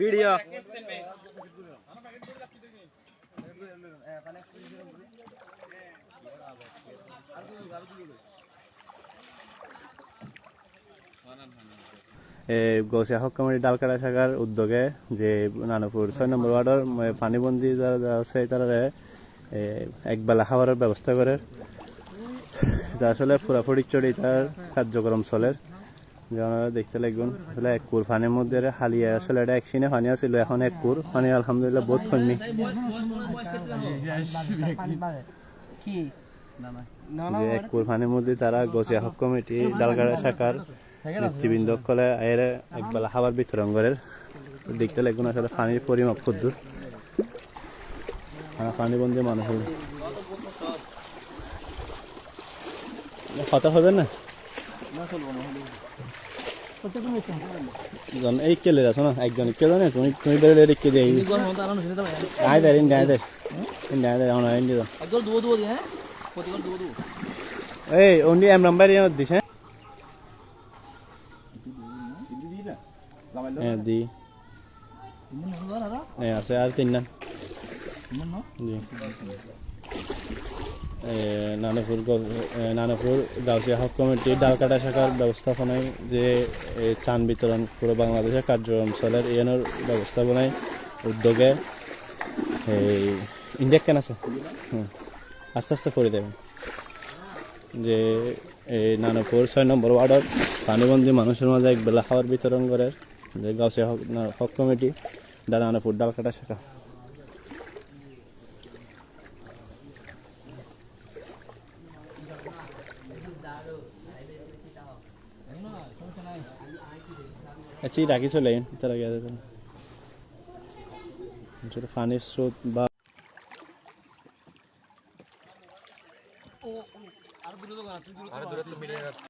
Video Gausia Haq committee Dalkata শাখার উদ্যোগে যে নানপুর ছয় নম্বর ওয়ার্ডের পানিবন্দি যারা যারা আছে তারা একবেলা খাবারের ব্যবস্থা করে। আসলে পুরাপুরি চড়ি তার কার্যক্রম চলে। যেমন দেখতে লাগবেন আসলে এক কুর পানির মধ্যে হালিয়ে আসলে এটা এক সিনে পানি আছিল এখন এক কুর পানি আলহামদুলিল্লাহ বহুত যে এক কুর পানির মধ্যে তারা গছিয়া হক কমিটি ডালকাটা শাখার নেতৃবৃন্দ কলে এর একবেলা খাবার বিতরণ করে দেখতে লাগবেন আসলে পানির পরিমাপ কদ্দুর পানি বন্দি মানুষ হল। কথা হবে না? জন এই কেলে যাচ্ছ না? একজন কে জানে? তুমি তুমি বেরোলে রেখে দিয়ে আয় দেয় ইন্ডিয়া আয় দেয় ইন্ডিয়া আয় দেয় আমার ইন্ডিয়া এই ওন্ডি এম নাম্বার ইয়ে দিছে হ্যাঁ? দি। হ্যাঁ আছে আর তিন না। জি নানাপুর নানাপুর গাউসিয়া হক কমিটি, ডালকাটা শাখার ব্যবস্থাপনায় যে ত্রাণ বিতরণ পুরো বাংলাদেশে কার্যক্রম চলের এনের ব্যবস্থাপনায় উদ্যোগে এই ইন্ডিয়া কেন আছে? হুম, আস্তে আস্তে করে দেবেন। যে এই নানাপুর ছয় নম্বর ওয়ার্ডের পানিবন্দি মানুষের মাঝে এক বেলা খাবার বিতরণ করে যে গাউসিয়া হক হক কমিটি দা নানাপুর ডালকাটা শাখা। আচ্ছা রাখি চলে তারা গিয়ে পানির স্রোত বা